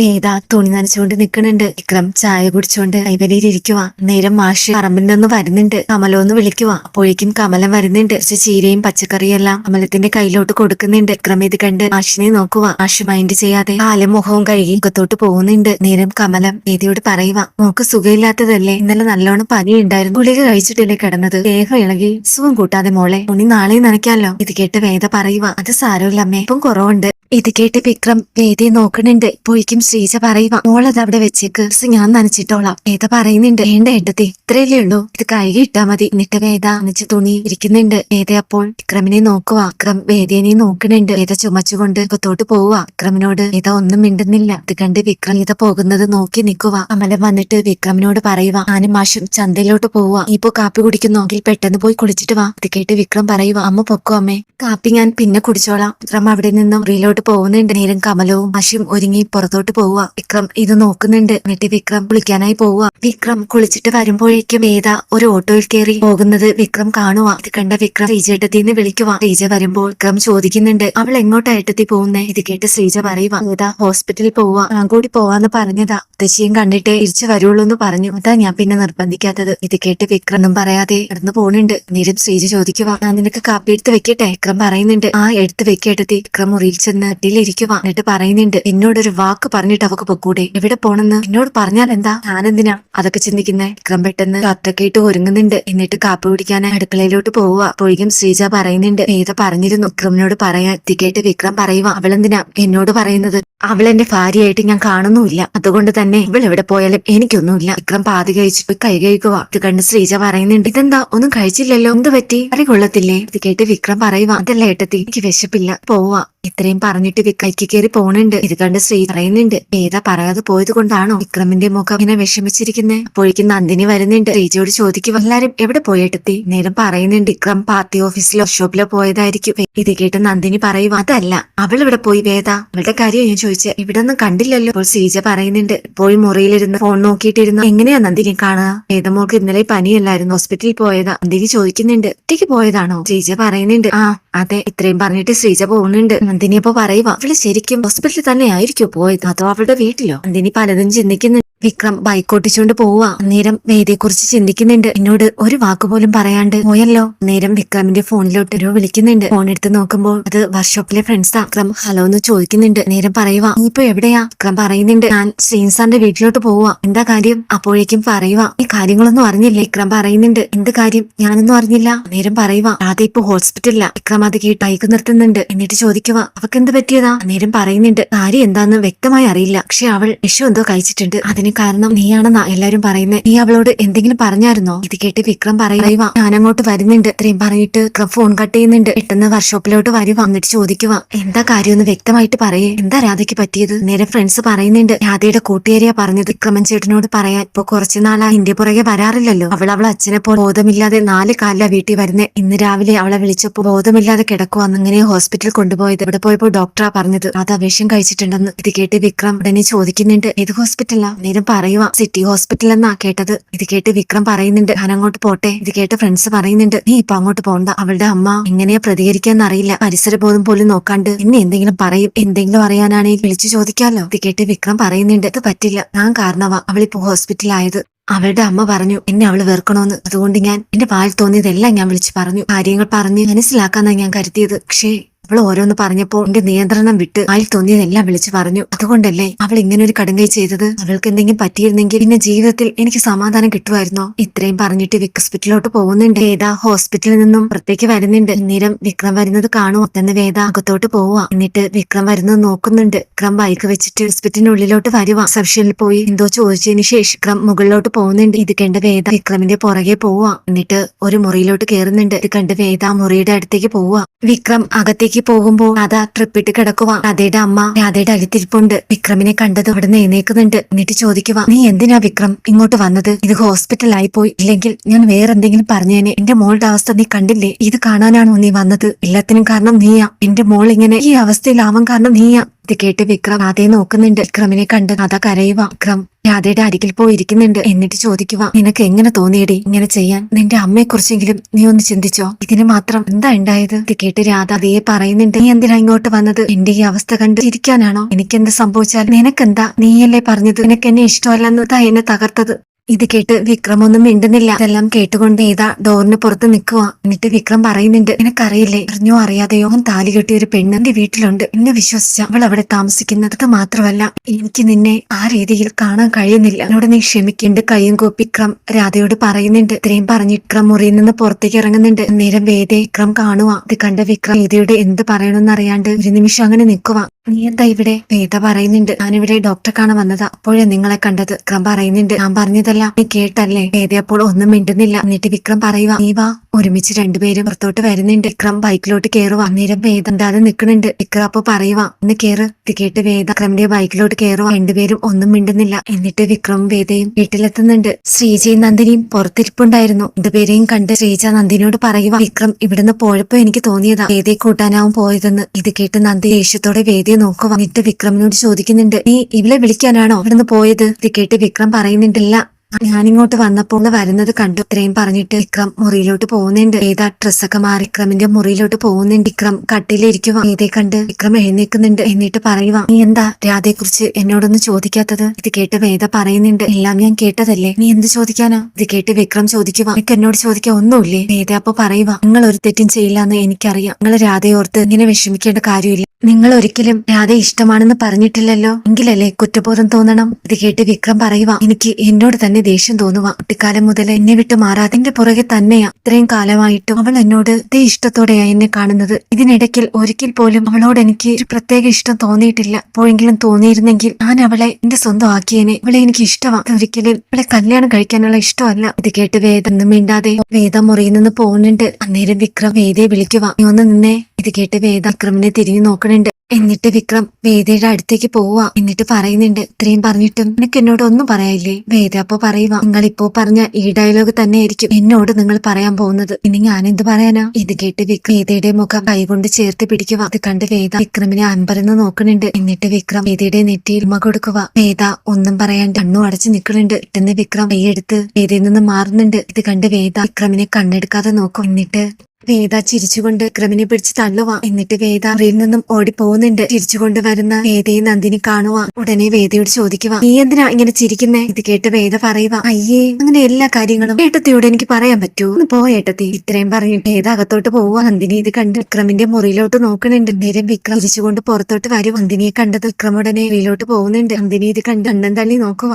വേദ തുണി നനച്ചുകൊണ്ട് നിൽക്കുന്നുണ്ട് വിക്രം ചായ കുടിച്ചുകൊണ്ട് കൈവരിയിൽ ഇരിക്കുക നേരം മാഷ് പറമ്പിൽ നിന്ന് വരുന്നുണ്ട്. കമലോ വിളിക്കുക അപ്പോഴേക്കും കമലം വരുന്നുണ്ട്. കുറച്ച് ചീരയും പച്ചക്കറിയും എല്ലാം കമലത്തിന്റെ കയ്യിലോട്ട് കൊടുക്കുന്നുണ്ട്. വിക്രം ഇത് കണ്ട് മാഷിനെ നോക്കുക മാഷ് മൈൻഡ് ചെയ്യാതെ കാലും മുഖവും കഴുകി മുഖത്തോട്ട് പോകുന്നുണ്ട്. നേരം കമലം വേദിയോട് പറയുക മോക്ക് സുഖമില്ലാത്തതല്ലേ? ഇന്നലെ നല്ലോണം പനി ഉണ്ടായിരുന്നു ഗുളിക കഴിച്ചിട്ടില്ലേ കിടന്നത്? ദേഹം ഇളകി സുഖം കൂട്ടാതെ മോളെ തുണി നാളെ നനയ്ക്കാമല്ലോ ഇത് കേട്ട് വേദ പറയുക അത് സാരമില്ല അമ്മേ. ഇപ്പം കുറവുണ്ട്. ഇത് കേട്ട് വിക്രം വേദിയെ നോക്കണുണ്ട്. പോയിക്കും ശ്രീജ പറയുക മോളത് അവിടെ വെച്ചേക്ക് ഞാൻ നനച്ചിട്ടോളാം. വേദ പറയുന്നുണ്ട്. വേണ്ട ഏട്ടത്തി ഇത്രയല്ലേ ഉള്ളൂ. ഇത് കഴുകി ഇട്ടാ മതി. എന്നിട്ട് വേദ നനച്ച് തുണി ഇരിക്കുന്നുണ്ട്. വേദ അപ്പോൾ വിക്രമിനെ നോക്കുക വിക്രം വേദിയെ നോക്കണുണ്ട്. വേദ ചുമച്ചുകൊണ്ട് പുറത്തോട്ട് പോവുക വിക്രമിനോട് വേദ ഒന്നും മിണ്ടുന്നില്ല. ഇത് കണ്ട് വിക്രം ഇത പോകുന്നത് നോക്കി നിൽക്കുക അമലം വന്നിട്ട് വിക്രമിനോട് പറയുക ആനും മാഷും ചന്തയിലോട്ട് പോവുക ഇപ്പൊ കാപ്പി കുടിക്കുന്നെങ്കിൽ പെട്ടെന്ന് പോയി കുളിച്ചിട്ട് വാ. ഇത് കേട്ട് വിക്രം പറയുക അമ്മ പൊക്കോ അമ്മേ? കാപ്പി ഞാൻ പിന്നെ കുടിച്ചോളാം. വിക്രം അവിടെ നിന്നും റീലോട്ട് പോകുന്നുണ്ട് നേരം കമലവും മഷിയും ഒരുങ്ങി പുറത്തോട്ട് പോവുക. വിക്രം ഇത് നോക്കുന്നുണ്ട്. എന്നിട്ട് വിക്രം കുളിക്കാനായി പോവുക. വിക്രം കുളിച്ചിട്ട് വരുമ്പോഴേക്കും ഏതാ ഒരു ഓട്ടോയിൽ കയറി പോകുന്നത് വിക്രം കാണുക. ഇത് കണ്ട വിക്രം ശ്രീജേട്ടത്തിന്ന് വിളിക്കുക. ശ്രീജ വരുമ്പോൾ വിക്രം ചോദിക്കുന്നുണ്ട്. അവൾ എങ്ങോട്ടായിട്ടെത്തി പോകുന്നേ? ഇത് കേട്ട് ശ്രീജ പറയുക. വേദ ഹോസ്പിറ്റലിൽ പോവുക. ഞാൻ കൂടി പോവാന്ന് പറഞ്ഞതാ. ദശയും കണ്ടിട്ട് തിരിച്ചു വരുള്ളൂ എന്ന് പറഞ്ഞു. അതാ ഞാൻ പിന്നെ നിർബന്ധിക്കാത്തത്. ഇത് കേട്ട് വിക്രമൊന്നും പറയാതെ നടന്നു പോണുണ്ട് നേരം ശ്രീജ ചോദിക്കുക. ഞാൻ നിനക്ക് കാപ്പി എടുത്ത് വെക്കട്ടെ? വിക്രം പറയുന്നുണ്ട്. ആ എടുത്ത് വെക്കേട്ടത്തി വിക്രം മുറിയിൽ ചെന്ന് അടിയിലിരിക്കുക എന്നിട്ട് പറയുന്നുണ്ട് എന്നോടൊരു വാക്ക് പറഞ്ഞിട്ട് അവക്ക് പൊക്കൂടെ. എവിടെ പോണെന്ന്? എന്നോട് പറഞ്ഞാൽ എന്താ? ഞാനെന്തിനാ അതൊക്കെ ചിന്തിക്കുന്നേ? വിക്രം പെട്ടെന്ന് ഇട്ട് ഒരുങ്ങുന്നുണ്ട്. എന്നിട്ട് കാപ്പി പിടിക്കാൻ അടുക്കളയിലോട്ട് പോവുക അപ്പോഴേക്കും ശ്രീജ പറയുന്നുണ്ട്. വേദ പറഞ്ഞിരുന്നു വിക്രമിനോട് പറയാൻ എത്തിക്കേട്ട് വിക്രം പറയുക അവളെന്തിനാ എന്നോട് പറയുന്നത്? അവൾ എന്റെ ഭാര്യയായിട്ട് ഞാൻ കാണുന്നുമില്ല. അതുകൊണ്ട് തന്നെ ഇവൾ എവിടെ പോയാലും എനിക്കൊന്നുമില്ല. വിക്രം പാതി കഴിച്ചു പോയി കൈ കഴിക്കുക ഇത് കണ്ട് ശ്രീജ പറയുന്നുണ്ട് ഇതെന്താ? ഒന്നും കഴിച്ചില്ലല്ലോ. എന്ത് പറ്റി? അറി കൊള്ളത്തില്ലേ? ഇത് കേട്ട് വിക്രം പറയുക അതല്ല ഏട്ടത്തി എനിക്ക് വിശപ്പില്ല. പോവാ. ഇത്രയും പറഞ്ഞിട്ട് കൈക്ക് കയറി പോണുണ്ട്. ഇത് കണ്ട് ശ്രീ പറയുന്നുണ്ട് ഏതാ പറയാതെ പോയത് കൊണ്ടാണോ വിക്രമിന്റെ മുഖം ഇങ്ങനെ വിഷമിച്ചിരിക്കുന്നത് അപ്പോഴേക്കും നന്ദിനി വരുന്നുണ്ട്. ശ്രീജയോട് ചോദിക്കും എല്ലാരും എവിടെ പോയെടുത്തി നേരം പറയുന്നുണ്ട് വിക്രം പാർട്ടി ഓഫീസിലോ ഷോപ്പിലോ പോയതായിരിക്കും. ഇത് കേട്ട് നന്ദിനി പറയും അതല്ല അവൾ ഇവിടെ പോയി വേദ? അവളുടെ കാര്യം ഞാൻ ചോദിച്ചത് ഇവിടെ ഒന്നും കണ്ടില്ലല്ലോ. അപ്പോൾ ശ്രീജ പറയുന്നുണ്ട് പോയി മുറിയിലിരുന്ന് ഫോൺ നോക്കിയിട്ടിരുന്നു എങ്ങനെയാ നന്ദിനി കാണുക? വേദമോൾക്ക് ഇന്നലെ പനിയല്ലായിരുന്നു ഹോസ്പിറ്റലിൽ പോയതാ. നന്ദിനി ചോദിക്കുന്നുണ്ട് ഒറ്റയ്ക്ക് പോയതാണോ? ശ്രീജ പറയുന്നുണ്ട് ആ അതെ ഇത്രയും പറഞ്ഞിട്ട് ശ്രീജ പോകുന്നുണ്ട്. നന്ദിനി അപ്പൊ പറയുക അവൾ ശരിക്കും ഹോസ്പിറ്റലിൽ തന്നെ ആയിരിക്കും പോയത്? അതോ അവളുടെ വീട്ടിലോ? നന്ദിനി പലതും ചിന്തിക്കുന്നുണ്ട്. വിക്രം ബൈക്ക് ഓട്ടിച്ചുകൊണ്ട് പോവാ. നേരം വേദിയെക്കുറിച്ച് ചിന്തിക്കുന്നുണ്ട്. എന്നോട് ഒരു വാക്കുപോലും പറയാണ്ട് പോയല്ലോ. നേരം വിക്രമിന്റെ ഫോണിലോട്ട് ഒരു വിളിക്കുന്നുണ്ട്. ഫോൺ എടുത്ത് നോക്കുമ്പോൾ അത് വർക്ക്ഷോപ്പിലെ ഫ്രണ്ട്സാ വിക്രം ഹലോ എന്ന് ചോദിക്കുന്നുണ്ട്. നേരം പറയുക നീ ഇപ്പൊ എവിടെയാ? വിക്രം പറയുന്നുണ്ട് ഞാൻ ശ്രീൻസാറിന്റെ വീട്ടിലോട്ട് പോവാ. എന്താ കാര്യം? അപ്പോഴേക്കും പറയുക ഈ കാര്യങ്ങളൊന്നും അറിഞ്ഞില്ല? വിക്രം പറയുന്നുണ്ട് എന്ത് കാര്യം? ഞാനൊന്നും അറിഞ്ഞില്ല. നേരം പറയുക അതെ ഇപ്പൊ ഹോസ്പിറ്റലില്ല വിക്രം അത് കേട്ട് ബൈക്ക് നിർത്തുന്നുണ്ട്. എന്നിട്ട് ചോദിക്കുക അവക്ക് എന്ത് പറ്റിയതാ? നേരം പറയുന്നുണ്ട് കാര്യം എന്താന്ന് വ്യക്തമായി അറിയില്ല. പക്ഷെ അവൾ വിഷം എന്തോ കഴിച്ചിട്ടുണ്ട്. അതിന് കാരണം നീയാണെന്നാ എല്ലാരും പറയുന്നത് നീ അവളോട് എന്തെങ്കിലും പറഞ്ഞായിരുന്നോ? ഇത് കേട്ട് വിക്രം പറയുക ഞാൻ അങ്ങോട്ട് വരുന്നുണ്ട്. ഇത്രയും പറഞ്ഞിട്ട് വിക്രം ഫോൺ കട്ട് ചെയ്യുന്നുണ്ട്. പെട്ടെന്ന് വർക്ക്ഷോപ്പിലോട്ട് വരി വന്നിട്ട് ചോദിക്കുക എന്താ കാര്യമെന്ന് വ്യക്തമായിട്ട് പറയേ. എന്താ രാധയ്ക്ക് പറ്റിയത്? നേരെ ഫ്രണ്ട്സ് പറയുന്നുണ്ട് രാധയുടെ കൂട്ടുകാരിയാ പറഞ്ഞത്. വിക്രമൻ ചേട്ടനോട് പറയാൻ ഇപ്പൊ കുറച്ചു നാളാ ഇന്ത്യ പുറകെ വരാറില്ലല്ലോ. അവൾ അവളെ അച്ഛനെ പോലെ ബോധമില്ലാതെ നാല് കാലിലാ വീട്ടിൽ വരുന്നേ. ഇന്ന് രാവിലെ അവളെ വിളിച്ചപ്പോ ബോധമില്ലാതെ കിടക്കുവാന്ന് അങ്ങനെ ഹോസ്പിറ്റലിൽ കൊണ്ടുപോയത്. ഇവിടെ പോയപ്പോ ഡോക്ടറാ പറഞ്ഞത്. അത് അവേഷം കഴിച്ചിട്ടുണ്ടെന്ന് ഇത് കേട്ട് വിക്രം ഉടനെ ചോദിക്കുന്നുണ്ട് ഏത് ഹോസ്പിറ്റലാ നേരം പറയുക സിറ്റി ഹോസ്പിറ്റൽ എന്നാ കേട്ടത്? ഇത് കേട്ട് വിക്രം പറയുന്നുണ്ട് ഞാൻ അങ്ങോട്ട് പോട്ടെ? ഇത് കേട്ട് ഫ്രണ്ട്സ് പറയുന്നുണ്ട് നീ ഇപ്പൊ അങ്ങോട്ട് പോണ്ട അവളുടെ അമ്മ എങ്ങനെയാ പ്രതികരിക്കാന്ന് അറിയില്ല പരിസര ബോധം പോലും നോക്കാണ്ട് എന്നെ എന്തെങ്കിലും പറയും എന്തെങ്കിലും അറിയാനാണെങ്കിൽ വിളിച്ചു ചോദിക്കാലോ? ഇത് കേട്ട് വിക്രം പറയുന്നുണ്ട് ഇത് പറ്റില്ല ഞാൻ കാരണവാ അവളിപ്പോ ഹോസ്പിറ്റലായത്. അവളുടെ അമ്മ പറഞ്ഞു എന്നെ അവൾ വെറുക്കണോന്ന് അതുകൊണ്ട് ഞാൻ എന്റെ പാൽ തോന്നിയതെല്ലാം ഞാൻ വിളിച്ചു പറഞ്ഞു കാര്യങ്ങൾ പറഞ്ഞ് മനസ്സിലാക്കാന്നാ ഞാൻ കരുതിയത് പക്ഷേ അവൾ ഓരോന്ന് പറഞ്ഞപ്പോൾ എന്റെ നിയന്ത്രണം വിട്ട് ആയി തോന്നിയതെല്ലാം വിളിച്ചു പറഞ്ഞു. അതുകൊണ്ടല്ലേ അവൾ ഇങ്ങനെ ഒരു കടുങ്കൈ ചെയ്തത്? അവൾക്ക് എന്തെങ്കിലും പറ്റിയിരുന്നെങ്കിൽ പിന്നെ ജീവിതത്തിൽ എനിക്ക് സമാധാനം കിട്ടുമായിരുന്നോ? ഇത്രയും പറഞ്ഞിട്ട് വിക് ഹോസ്പിറ്റലിലോട്ട് പോകുന്നുണ്ട്. വേദ ഹോസ്പിറ്റലിൽ നിന്നും പുറത്തേക്ക് വരുന്നുണ്ട്. നേരം വിക്രം വരുന്നത് കാണുമോ അത്തന്നെ വേദ അകത്തോട്ട് പോവുക. എന്നിട്ട് വിക്രം വരുന്നത് നോക്കുന്നുണ്ട്. വിക്രം ബൈക്ക് വെച്ചിട്ട് ഹോസ്പിറ്റലിനുള്ളിലോട്ട് വരുക റിസപ്ഷനിൽ പോയി എന്തോ ചോദിച്ചതിന് ശേഷം വിക്രം മുകളിലോട്ട് പോകുന്നുണ്ട്. ഇത് കണ്ട വേദ വിക്രമിന്റെ പുറകെ പോവുക. എന്നിട്ട് ഒരു മുറിയിലോട്ട് കയറുന്നുണ്ട് ഇത് കണ്ട് വേദ മുറിയുടെ അടുത്തേക്ക് പോവുക. വിക്രം അകത്തേക്ക് പോകുമ്പോൾ രാധ ട്രിപ്പിട്ട് കിടക്കുക രാധയുടെ അമ്മ രാധയുടെ അടുത്തിരിപ്പുണ്ട് വിക്രമിനെ കണ്ടത് അവിടെ എഴുന്നേക്കുന്നുണ്ട്. എന്നിട്ട് ചോദിക്കുക നീ എന്തിനാ വിക്രം ഇങ്ങോട്ട് വന്നത്? ഇത് ഹോസ്പിറ്റലായി പോയി. ഇല്ലെങ്കിൽ ഞാൻ വേറെന്തെങ്കിലും പറഞ്ഞേനെ. എന്റെ മോളുടെ അവസ്ഥ നീ കണ്ടില്ലേ? ഇത് കാണാനാണോ നീ വന്നത്? എല്ലാത്തിനും കാരണം നീയാ. എന്റെ മോൾ ഇങ്ങനെ ഈ അവസ്ഥയിലാവാൻ കാരണം നീയാ. ഇത് കേട്ട് വിക്രം രാധയെ നോക്കുന്നുണ്ട്. വിക്രമിനെ കണ്ട് കഥ കരയുക വിക്രം രാധയുടെ അരികിൽ പോയിരിക്കുന്നുണ്ട്. എന്നിട്ട് ചോദിക്കുക നിനക്ക് എങ്ങനെ തോന്നിയടി? ഇങ്ങനെ ചെയ്യാൻ? നിന്റെ അമ്മയെ കുറിച്ചെങ്കിലും നീ ഒന്ന് ചിന്തിച്ചോ? ഇതിന് മാത്രം എന്താ ഉണ്ടായത് ഇത് കേട്ട് രാധ അതേ പറയുന്നുണ്ട്. നീ എന്തിനാ ഇങ്ങോട്ട് വന്നത്? എന്റെ ഈ അവസ്ഥ കണ്ട് എനിക്ക് എനിക്കെന്ത് സംഭവിച്ചാൽ നിനക്കെന്താ? നീയല്ലേ പറഞ്ഞത്? നിനക്ക് എന്നെ ഇഷ്ടമല്ലെന്ന് താ എന്നെ തകർത്തത്. ഇത് കേട്ട് വിക്രം ഒന്നും മിണ്ടുന്നില്ല. ഇതെല്ലാം കേട്ടുകൊണ്ട് ഏതാ ഡോറിന് പുറത്ത് നിൽക്കുക എന്നിട്ട് വിക്രം പറയുന്നുണ്ട് നിനക്കറിയില്ലേ? അറിഞ്ഞോ അറിയാതെയോ? അവൻ താലി കെട്ടിയ ഒരു പെണ്ണ് എന്റെ വീട്ടിലുണ്ട്. എന്നെ വിശ്വസിച്ച അവൾ അവിടെ താമസിക്കുന്നത് മാത്രമല്ല എനിക്ക് നിന്നെ ആ രീതിയിൽ കാണാൻ കഴിയുന്നില്ല. എന്നോട് നീ ക്ഷമിക്കേണ്ട കയ്യും കോപ്പി വിക്രം രാധയോട് പറയുന്നുണ്ട്. ഇത്രയും പറഞ്ഞ് വിക്രം മുറിയിൽ നിന്ന് പുറത്തേക്ക് ഇറങ്ങുന്നുണ്ട്. നേരം വേദേ വിക്രം കാണുക ഇത് കണ്ട വിക്രം വേദയോട് എന്ത് പറയണമെന്ന് അറിയാണ്ട് ഒരു നിമിഷം അങ്ങനെ നിൽക്കുക നീ എന്താ ഇവിടെ? വേദ പറയുന്നുണ്ട്. ഞാനിവിടെ ഡോക്ടറെ കാണാൻ വന്നതാ. അപ്പോഴേ നിങ്ങളെ കണ്ടത് വിക്രം പറയുന്നുണ്ട്. ഞാൻ പറഞ്ഞതല്ല നീ കേട്ടല്ലേ? വേദ ഒന്നും മിണ്ടുന്നില്ല. എന്നിട്ട് വിക്രം പറയുക നീ വാ. ഒരുമിച്ച് രണ്ടുപേരും പുറത്തോട്ട് വരുന്നുണ്ട്. വിക്രം ബൈക്കിലോട്ട് കയറുക അന്നേരം വേദ എന്താതെ നിൽക്കുന്നുണ്ട്. വിക്രം അപ്പൊ പറയുക ഒന്ന് കേറ്. ഇത് കേട്ട് വേദ വിക്രമിന്റെ ബൈക്കിലോട്ട് കയറുക രണ്ടുപേരും ഒന്നും മിണ്ടുന്നില്ല. എന്നിട്ട് വിക്രം വേദയും വീട്ടിലെത്തുന്നുണ്ട്. ശ്രീജയും നന്ദിനിയും പുറത്തിരിപ്പുണ്ടായിരുന്നു. രണ്ടുപേരെയും കണ്ട് ശ്രീജ നന്ദിനിയോട് പറയുക വിക്രം ഇവിടുന്ന് പോയപ്പോ എനിക്ക് തോന്നിയതാ. വേദയെ കൂട്ടാനാവും പോയതെന്ന്. ഇത് കേട്ട് നന്ദി ദേഷ്യത്തോടെ വേദയെ നോക്കുക എന്നിട്ട് വിക്രമിനോട് ചോദിക്കുന്നുണ്ട് നീ ഇവളെ വിളിക്കാനാണോ ഇവിടുന്ന് പോയത്? ഇത് കേട്ട് വിക്രം പറയുന്നുണ്ടില്ല. ഞാനിങ്ങോട്ട് വന്നപ്പോൾ വരുന്നത് കണ്ടു. ഇത്രയും പറഞ്ഞിട്ട് വിക്രം മുറിയിലോട്ട് പോകുന്നുണ്ട്. ഏതാ ഡ്രസ്സൊക്കെ മാറി വിക്രമിന്റെ മുറിയിലോട്ട് പോകുന്നുണ്ട്. വിക്രം കട്ടിലിരിക്കുക ഏതേ കണ്ട് വിക്രം എഴുന്നേക്കുന്നുണ്ട് എന്നിട്ട് പറയുക നീ എന്താ രാധയെ കുറിച്ച് എന്നോടൊന്ന് ചോദിക്കാത്തത്? ഇത് കേട്ട് വേദ പറയുന്നുണ്ട്. എല്ലാം ഞാൻ കേട്ടതല്ലേ? നീ എന്ത് ചോദിക്കാനാ? ഇത് കേട്ട് വിക്രം ചോദിക്കുക എനിക്ക് എന്നോട് ചോദിക്കാൻ ഒന്നുമില്ലേ? വേദ അപ്പൊ പറയുക നിങ്ങൾ ഒരു തെറ്റും ചെയ്യില്ല എന്ന് എനിക്കറിയാം. നിങ്ങൾ രാധയോർത്ത് ഇങ്ങനെ വിഷമിക്കേണ്ട കാര്യമില്ല. നിങ്ങൾ ഒരിക്കലും രാധ ഇഷ്ടമാണെന്ന് പറഞ്ഞിട്ടില്ലല്ലോ. എങ്കിലല്ലേ കുറ്റബോധം തോന്നണം? ഇത് കേട്ട് വിക്രം പറയുക എനിക്ക് എന്നോട് തന്നെ ദേഷ്യം തോന്നുക. കുട്ടിക്കാലം മുതൽ എന്നെ വിട്ട് മാറാതെ എന്റെ പുറകെ തന്നെയാ ഇത്രയും കാലമായിട്ടും അവൾ എന്നോട് ഇതേ ഇഷ്ടത്തോടെയാ എന്നെ കാണുന്നത്. ഇതിനിടയ്ക്കിൽ ഒരിക്കൽ പോലും അവളോട് എനിക്ക് ഒരു പ്രത്യേക ഇഷ്ടം തോന്നിയിട്ടില്ല. എപ്പോഴെങ്കിലും തോന്നിയിരുന്നെങ്കിൽ ഞാൻ അവളെ എന്റെ സ്വന്തം ആക്കിയേനെ. അവളെ എനിക്ക് ഇഷ്ടമാണ് ഒരിക്കലും അവളെ കല്യാണം കഴിക്കാനുള്ള ഇഷ്ടമല്ല. ഇത് കേട്ട് വേദം ഒന്നും മിണ്ടാതെ വേദ മുറിയിൽ നിന്ന് പോകുന്നുണ്ട്. അന്നേരം വിക്രം വേദയെ വിളിക്കുക നീ ഒന്ന് നിന്നെ. ഇത് കേട്ട് വേദ വിക്രമിനെ തിരിഞ്ഞു നോക്കണുണ്ട് എന്നിട്ട് വിക്രം വേദയുടെ അടുത്തേക്ക് പോവുക എന്നിട്ട് പറയുന്നുണ്ട് ഇത്രയും പറഞ്ഞിട്ടും നിനക്ക് എന്നോട് ഒന്നും പറയാനില്ലേ? വേദ അപ്പൊ പറയുക നിങ്ങൾ ഇപ്പോ പറഞ്ഞ ഈ ഡയലോഗ് തന്നെ ആയിരിക്കും എന്നോട് നിങ്ങൾ പറയാൻ പോകുന്നത്. ഇനി ഞാൻ എന്ത് പറയാനാ? ഇത് കേട്ട് വിക്രം വേദയുടെ മുഖം കൈകൊണ്ട് ചേർത്ത് പിടിക്കുക അത് കണ്ട് വേദ വിക്രമിനെ അമ്പരന്ന് നോക്കുന്നുണ്ട്. എന്നിട്ട് വിക്രം വേദയുടെ നെറ്റിയിൽ ഉമ്മ കൊടുക്കുക വേദ ഒന്നും പറയാൻ കണ്ണു അടച്ചു നിൽക്കുന്നുണ്ട്. പെട്ടെന്ന് വിക്രം കൈയെടുത്ത് വേദയിൽ നിന്ന് മാറുന്നുണ്ട്. ഇത് കണ്ട് വേദ വിക്രമിനെ കണ്ണെടുക്കാതെ നോക്കും. എന്നിട്ട് വേദ ചിരിച്ചുകൊണ്ട് ക്രമിനെ പിടിച്ച് തള്ളുക എന്നിട്ട് വേദ അവരിൽ നിന്നും ഓടിപ്പോകുന്നുണ്ട്. ചിരിച്ചുകൊണ്ട് വരുന്ന വേദയെ നന്ദിനി കാണുക ഉടനെ വേദയോട് ചോദിക്കുക നീ എന്തിനാ ഇങ്ങനെ ചിരിക്കുന്നേ? ഇത് കേട്ട് വേദ പറയുക അയ്യേ അങ്ങനെ എല്ലാ കാര്യങ്ങളും ഏട്ടത്തിയോട് എനിക്ക് പറയാൻ പറ്റൂ. ഒന്ന് പോ ഏട്ടത്തി. ഇത്രയും പറഞ്ഞിട്ട് വേദ അകത്തോട്ട് പോവുക നന്ദിനി ഇത് കണ്ട് വിക്രമിന്റെ മുറിയിലോട്ട് നോക്കണുണ്ട് നേരം വിക്രം ചിരിച്ചുകൊണ്ട് പുറത്തോട്ട് വരും നന്ദിനിയെ കണ്ടത് വിക്രം ഉടനെ മുറിയിലോട്ട് പോകുന്നുണ്ട്. നന്ദിനി ഇത് കണ്ട് അണ്ണൻ തള്ളി നോക്കുക